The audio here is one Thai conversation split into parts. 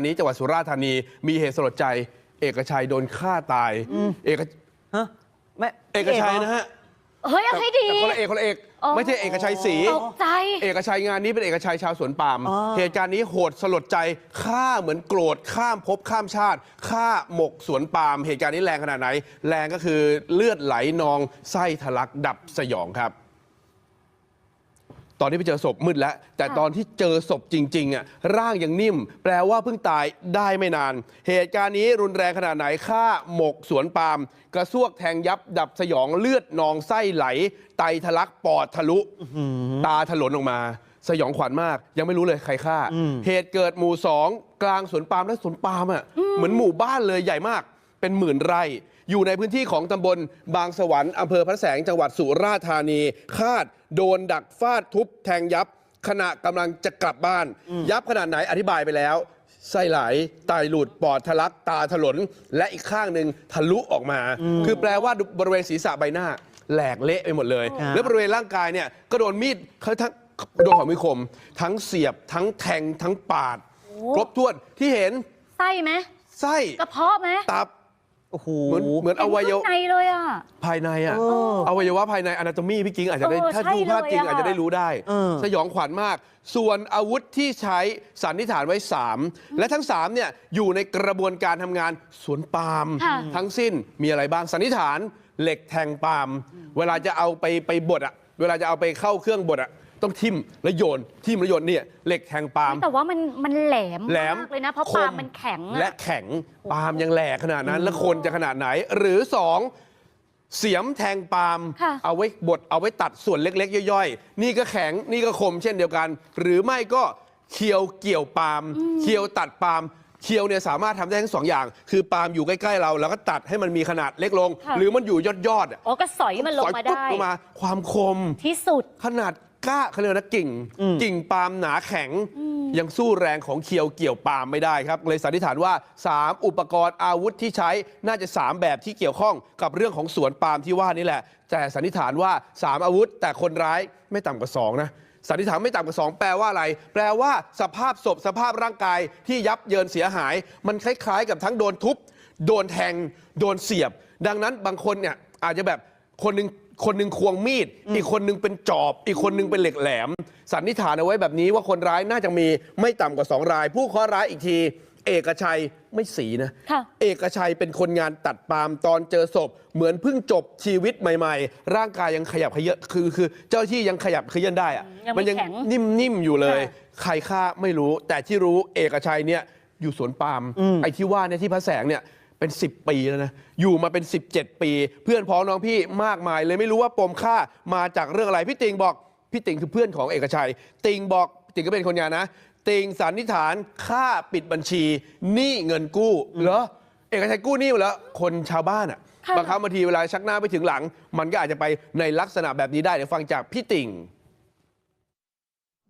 นี้จังหวัดสุราษฎร์ธานีมีเหตุสลดใจ เอกชัยโดนฆ่าตาย เอกฮะแม่เอกชัยนะฮะเฮ้ยเอาให้ดี แต่คนละเอกคนละเอกอ๋อไม่ใช่เอกชัยศรีตกใจ เอกชัยงานนี้เป็นเอกชัยชาวสวนปาล์มอ๋อเหตุการณ์นี้โหดสลดใจฆ่าเหมือนโกรธข้ามภพข้ามชาติฆ่าหมกสวนปาล์มเหตุการณ์นี้แรงขนาดไหน แรงก็คือเลือดไหลนองไส้ทะลักดับสยองครับ ตอนที่ไปเจอศพมืดแล้ว แต่ค่ะตอนที่เจอศพจริงๆอะร่างยังนิ่ม แปลว่าเพิ่งตายได้ไม่นาน เหตุการณ์นี้รุนแรงขนาดไหนฆ่าหมกสวนปาล์มกระซวกแทงยับดับสยองเลือดนองไส้ไหล ไตทะลักปอดทะลุ ตาถลนออกมา สยองขวัญมาก ยังไม่รู้เลยใครฆ่า เหตุเกิดหมู่สองกลางสวนปาล์มและสวนปาล์มอะเหมือนหมู่บ้านเลยใหญ่มาก เป็นหมื่นไร่ อยู่ในพื้นที่ของตำบลบางสวรรค์อำเภอพระแสงจังหวัดสุราษฎร์ธานี คาดโดนดักฟาดทุบแทงยับ ขณะกำลังจะกลับบ้าน ยับขนาดไหนอธิบายไปแล้วไส้ไหลไตหลุด ปอดทะลัก ตาถลน และอีกข้างหนึ่งทะลุออกมา คือแปลว่าบริเวณศีรษะใบหน้า แหลกเละไปหมดเลยครับแล้วบริเวณร่างกายเนี่ยก็โดนมีดเขาทั้งโดนของมีคม ทั้งเสียบทั้งแทงทั้งปาด ครบถ้วนที่เห็นไส้ไหมไส้กระเพาะไหมตับ โอ้โหเหมือนเหมือนอวัยเห็นวะข้างในเลยอะ ภายในอะเออ อวัยวะภายในอนาโตมีพี่กิ้งอาจจะได้เออถ้าใช่ดูภาพจริงเลยอะ อาจจะได้รู้ได้ เออ สยองขวัญมาก ส่วนอาวุธที่ใช้สันนิษฐานไว้ 3 และทั้ง3เนี่ยอยู่ในกระบวนการทำงานสวนปาล์มค่ะ ทั้งสิ้นมีอะไรบ้างสันนิษฐานเหล็กแทงปาล์มเวลาจะเอาไปไปบดอะเวลาจะเอาไปเข้าเครื่องบดอะ ต้องทิ่มแล้วโยนทิ่มแล้วโยนเนี่ยเหล็กแทงปาล์ม แต่ว่ามันมันแหลมแหลมมากเลยนะ เพราะคปาล์มมันแข็งอะและแข็งปาล์มยังแหลกขนาดนั้น แล้วคนจะขนาดไหน หรือสองเสียมแทงปาล์มค่ะเอาไว้บดเอาไว้ตัดส่วนเล็กๆ ย่อยๆ นี่ก็แข็งนี่ก็คมเช่นเดียวกัน หรือไม่ก็เคียวเกี่ยวปาล์มเคียวตัดปาล์มเคียวเนี่ยสามารถทำได้ทั้งสองอย่าง คือปาล์มอยู่ใกล้ๆเราเราก็ตัดให้มันมีขนาดเล็กลง ค่ะ หรือมันอยู่ยอดๆอะอ๋อก็สอยมันลงสอยมาปุ๊บได้ ลงมาความคม ที่สุด ขนาด ก้าเขาเรียกว่านะกิ่ง กิ่งปาล์มหนาแข็ง ยังสู้แรงของเคียวเกี่ยวปาล์มไม่ได้ครับเลยสันนิษฐานว่า 3 อุปกรณ์อาวุธที่ใช้น่าจะ 3 แบบที่เกี่ยวข้องกับเรื่องของสวนปาล์มที่ว่านี่แหละ แต่สันนิษฐานว่า 3 อาวุธ แต่คนร้ายไม่ต่ำกว่า 2 นะสันนิษฐานไม่ต่ำกว่า 2 แปลว่าอะไร แปลว่าสภาพศพสภาพร่างกายที่ยับเยินเสียหาย มันคล้ายๆ กับทั้งโดนทุบ โดนแทง โดนเสียบ ดังนั้นบางคนเนี่ยอาจจะแบบคนหนึ่ง คนหนึ่งควงมีด อีกคนหนึ่งเป็นจอบ อีกคนหนึ่งเป็นเหล็กแหลม สันนิษฐานเอาไว้แบบนี้ว่าคนร้ายน่าจะมีไม่ต่ำกว่า 2 ราย ผู้เคราะห์ร้ายอีกที เอกชัยไม่สีนะ ค่ะ เอกชัยเป็นคนงานตัดปาล์มตอนเจอศพ เหมือนเพิ่งจบชีวิตใหม่ ๆ ร่างกายยังขยับขยะคือคือเจ้าหน้าที่ยังขยับขยื่นได้อะยังไม่มัยังแข็ง นิ่มๆอยู่เลยค่ะใครฆ่าไม่รู้ แต่ที่รู้เอกชัยเนี่ยอยู่สวนปาล์มไอ้ที่ว่าเนี่ยที่พระแสงเนี่ย เป็น 10 ปีแล้วนะ อยู่มาเป็น 17 ปี เพื่อนพ้องน้องพี่มากมาย เลยไม่รู้ว่าปมฆ่ามาจากเรื่องอะไร พี่ติงบอก พี่ติงคือเพื่อนของเอกชัย ติงบอกติงก็เป็นคนงานนะ ติงสันนิษฐานฆ่าปิดบัญชีหนี้เงินกู้เหรอเอกชัยกู้หนี้มาแล้วคนชาวบ้านอะค่ะ บางครั้งบางทีเวลาชักหน้าไปถึงหลัง มันก็อาจจะไปในลักษณะแบบนี้ได้เดี๋ยวฟังจากพี่ติง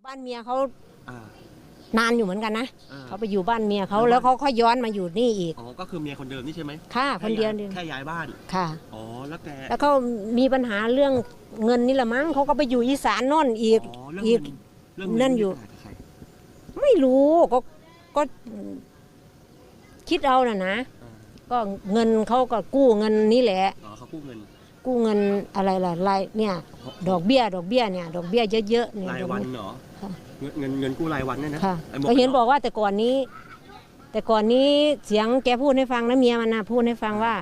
บ้านเมียเขาอ่า นานอยู่เหมือนกันนะอ่าเขาไปอยู่บ้านเมียเขาแล้วแล้วเขาค่อยย้อนมาอยู่นี่อีกอ๋อก็คือเมียคนเดิมนี่ใช่ไหมค่ะคนเดียวแค่เดียวแค่ย้ายบ้าน ค่ะ อ๋อ แล้วแก แล้วเขามีปัญหาเรื่องเงินนี่แหละมั้งเขาก็ไปอยู่อีสานโน่นอีก อ๋อ เรื่องอีเงิกนเรื่องนั่นอยู่มีปัญหากับใครไม่รู้ก็ก็คิดเอาน่ะนะอ่าก็เงินเขาก็กู้เงินนี่แหละ อ๋อเขากู้เงิน กู้เงินอะไรล่ะรายเนี่ย ดอกเบี้ย ดอกเบี้ยเนี่ย ดอกเบี้ยเยอะๆเนี่ยรายวันเหรอค่ะ เงินเงินเงินกู้รายวันเนี่ยนะค่ะไอ้หมวก็เห็นนบอกว่าแต่ก่อนนี้ แต่ก่อนนี้เสียงแกพูดให้ฟังนะเมียมันนะพูดให้ฟังว่า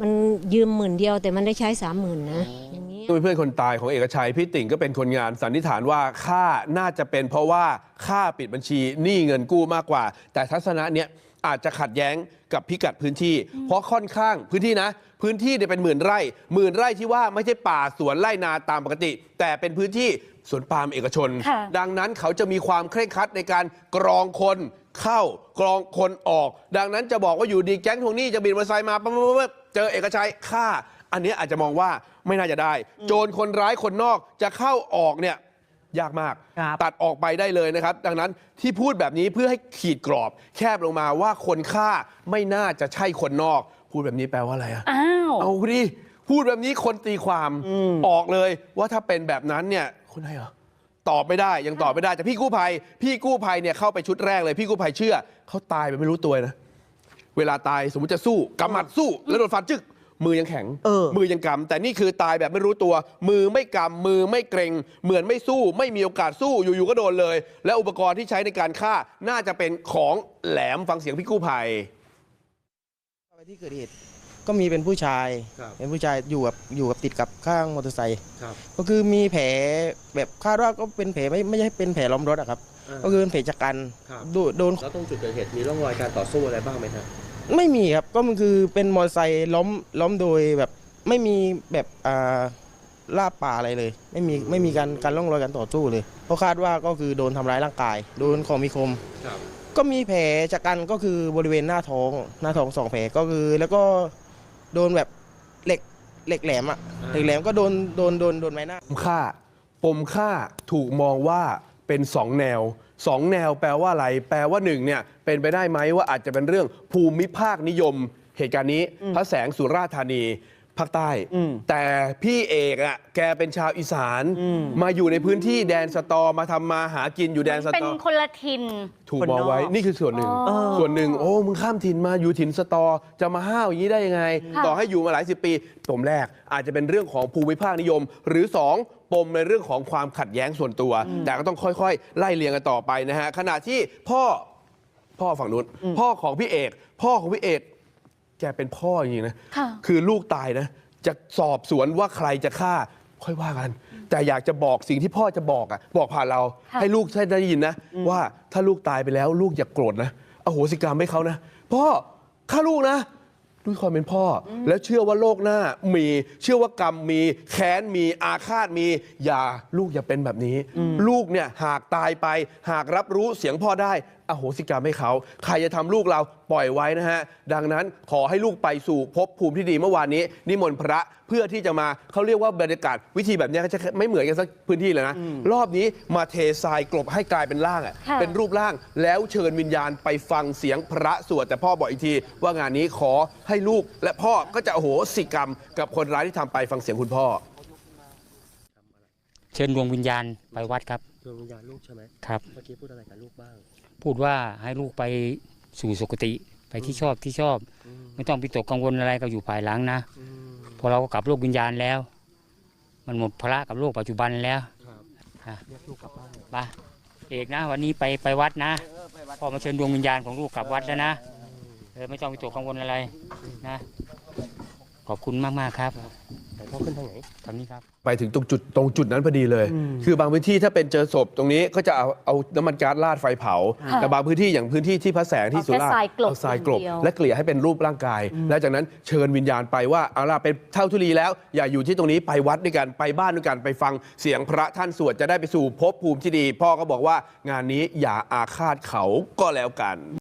มันยืมหมื่นเดียว แต่มันได้ใช้สามหมื่นนะอย่างนี้เพื่อนคนตายของเอกชัยพี่ติ่งก็เป็นคนงานสันนิษฐานว่าค่าน่าจะเป็นเพราะว่าค่าปิดบัญชีหนี้เงินกู้มากกว่า แต่ทัศนะเนี้ย อาจจะขัดแย้งกับพิกัดพื้นที่ เพราะค่อนข้างพื้นที่นะ พื้นที่เนี่ยเป็นหมื่นไร่หมื่นไร่ที่ว่าไม่ใช่ป่าสวนไร่นาตามปกติ แต่เป็นพื้นที่สวนปาล์มเอกชนค่ะดังนั้นเขาจะมีความเคร่งครัดในการกรองคนเข้ากรองคนออก ดังนั้นจะบอกว่าอยู่ดีแก๊งทวงหนี้จะบินมอเตอร์ไซค์มาปั๊บปั๊บปั๊บเจอเอกชัยฆ่า อันเนี้ยอาจจะมองว่าไม่น่าจะได้ โจรคนร้ายคนนอกจะเข้าออกเนี่ย ยากมาก ครับตัดออกไปได้เลยนะครับ ดังนั้นที่พูดแบบนี้เพื่อให้ขีดกรอบ แคบลงมาว่าคนฆ่าไม่น่าจะใช่คนนอก พูดแบบนี้แปลว่าอะไรอะ อ้าว เอาดิพูดแบบนี้คนตีความออกเลยว่าถ้าเป็นแบบนั้นเนี่ยคนไหนเหรอตอบไม่ได้ยังตอบไม่ได้แต่พี่กู้ภัย พี่กู้ภัยเนี่ยเข้าไปชุดแรกเลย พี่กู้ภัยเชื่อเขาตายไปไม่รู้ตัวนะ เวลาตายสมมติจะสู้กำหมัดสู้แล้วโดนฟันจึก มือยังแข็ง เออ มือยังกำแต่นี่คือตายแบบไม่รู้ตัว มือไม่กำมือไม่เกรงเหมือนไม่สู้ไม่มีโอกาสสู้อยู่ๆก็โดนเลย และอุปกรณ์ที่ใช้ในการฆ่าน่าจะเป็นของแหลมฟังเสียงพี่กู้ภัย ไปที่เกิดเหตุก็มีเป็นผู้ชาย ครับเป็นผู้ชายอยู่กับอยู่กับติดกับข้างมอเตอร์ไซค์ครับก็คือมีแผลแบบคาดว่าก็เป็นแผลไม่ไม่ใช่เป็นแผลล้อมรถอะครับก็คือเป็นแผลจากกันครับ โดนโดนแล้วตรงจุดเกิดเหตุมีร่องรอยการต่อสู้อะไรบ้างไหมครับ ไม่มีครับก็มันคือเป็นมอเตอร์ไซค์ล้อมล้อมโดยแบบไม่มีแบบอ่าล่าป่าอะไรเลย ไม่มีไม่มีการการร่องรอยการต่อสู้เลยเพราะคาดว่าก็คือโดนทำร้ายร่างกาย โดนของมีคม ครับก็มีแผลจากกันก็คือบริเวณหน้าท้องหน้าท้องสองแผลก็คือ แล้วก็โดนแบบเหล็กเหล็กแหลมอะเหล็กแหลมก็โดนโดนโดนโดนไม้หน้า ปมฆ่าปมฆ่าถูกมองว่า เป็นสองแนวสองแนวแปลว่าอะไร แปลว่าหนึ่งเนี่ยเป็นไปได้ไหมว่าอาจจะเป็นเรื่องภูมิภาคนิยม เหตุการณ์นี้พระแสงสุราษฎร์ธานีภาคใต้อืมแต่พี่เอกอะแกเป็นชาวอีสานมาอยู่ในพื้นที่แดนสตอมาทำมาหากินอยู่แดนสเป็นตอคนละทินถูกคนมองไว้นอกนี่คือส่วนหนึ่งอ๋อส่วนหนึ่งโอ้มึงข้ามถิ่นมาอยู่ถิ่นสตอจะมาห้าวอย่างนี้ได้ยังไงค่ะต่อให้อยู่มาหลายสิบปีปมแรกอาจจะเป็นเรื่องของภูมิภาคนิยม หรือ2 ปมในเรื่องของความขัดแย้งส่วนตัว แต่ก็ต้องค่อยๆ ไล่เรียงกันต่อไปนะฮะขณะที่พ่อพ่อฝั่งนู้นพ่อของพี่เอก พ่อของพี่เอกแกเป็นพ่อจริงๆนะค่ะ คือลูกตายนะ จะสอบสวนว่าใครจะฆ่า ค่อยว่ากัน แต่อยากจะบอกสิ่งที่พ่อจะบอกอะบอกผ่านเราค่ะ ให้ลูกได้ยินนะ ว่าถ้าลูกตายไปแล้ว ลูกอย่ากโกรธนะอโหสิกรรมให้เขานะ พ่อฆ่าลูกนะ ด้วยความเป็นพ่ออแล้วเชื่อว่าโลกหน้ามี เชื่อว่ากรรมมี แค้นมีอาฆาตมี อย่าลูกอย่าเป็นแบบนี้ ลูกเนี่ยหากตายไป หากรับรู้เสียงพ่อได้อโหสิกรรมให้เขา ใครจะทำลูกเราปล่อยไว้นะฮะ ดังนั้นขอให้ลูกไปสู่ภพภูมิที่ดีเมื่อวานนี้ นิมนต์พระเพื่อที่จะมาเขาเรียกว่าบรรยากาศวิธีแบบเนี้ยก็จะไม่เหมือนกันสักพื้นที่เลยนะ รอบนี้มาเททรายกลบให้กลายเป็นร่างอะค่ะ เป็นรูปร่างแล้วเชิญวิญญาณไปฟังเสียงพระสวดแต่พ่อบอกอีกทีว่างานนี้ขอให้ลูก และพ่อก็จะอโหสิกรรม กับคนร้ายที่ทำไปฟังเสียงคุณพ่อ เชิญดวงวิญญาณไปวัดครับดวงวิญญาณลูกใช่ไหมครับเมื่อกี้พูดอะไรกับลูกบ้าง พูดว่าให้ลูกไปสู่สุคติไปที่ชอบที่ชอบ ไม่ต้องไปตกกังวลอะไรก็อยู่ภายหลังนะอืมพอเราก็กลับโลกวิญญาณแล้ว มันหมดภาระกับโลกปัจจุบันแล้วครับอะเรียกลูกกลับบ้านไปเอกนะ วันนี้ไปไปวัดนะพ่อมาเชิญดวงวิญญาณของลูกกลับวัดแล้วนะเออไม่ต้องไปตกกังวลอะไรนะ ขอบคุณมากมากๆครับไหนพ่อขึ้นทางไหนทางนี้ครับ ไปถึงตรงจุดตรงจุดนั้นพอดีเลย คือบางพื้นที่ถ้าเป็นเจอศพตรงนี้ก็จะเอาเอาน้ำมันก๊าซราดไฟเผาค่ะแต่บางพื้นที่อย่างพื้นที่ที่พระแสงที่เอาสุราษฎแค่ทรายร์กลบเอาทรายกลบอย่างเดียวและเกลี่ยให้เป็นรูปร่างกาย แล้วจากนั้นเชิญวิญญาณไปว่าเอาล่ะเป็นเท่าทุลีแล้ว อย่าอยู่ที่ตรงนี้ไปวัดด้วยกันไปบ้านด้วยกันไปฟังเสียงพระท่านสวดจะได้ไปสู่ภพภูมิที่ดี พ่อก็บอกว่างานนี้อย่าอาฆาตเขาก็แล้วกัน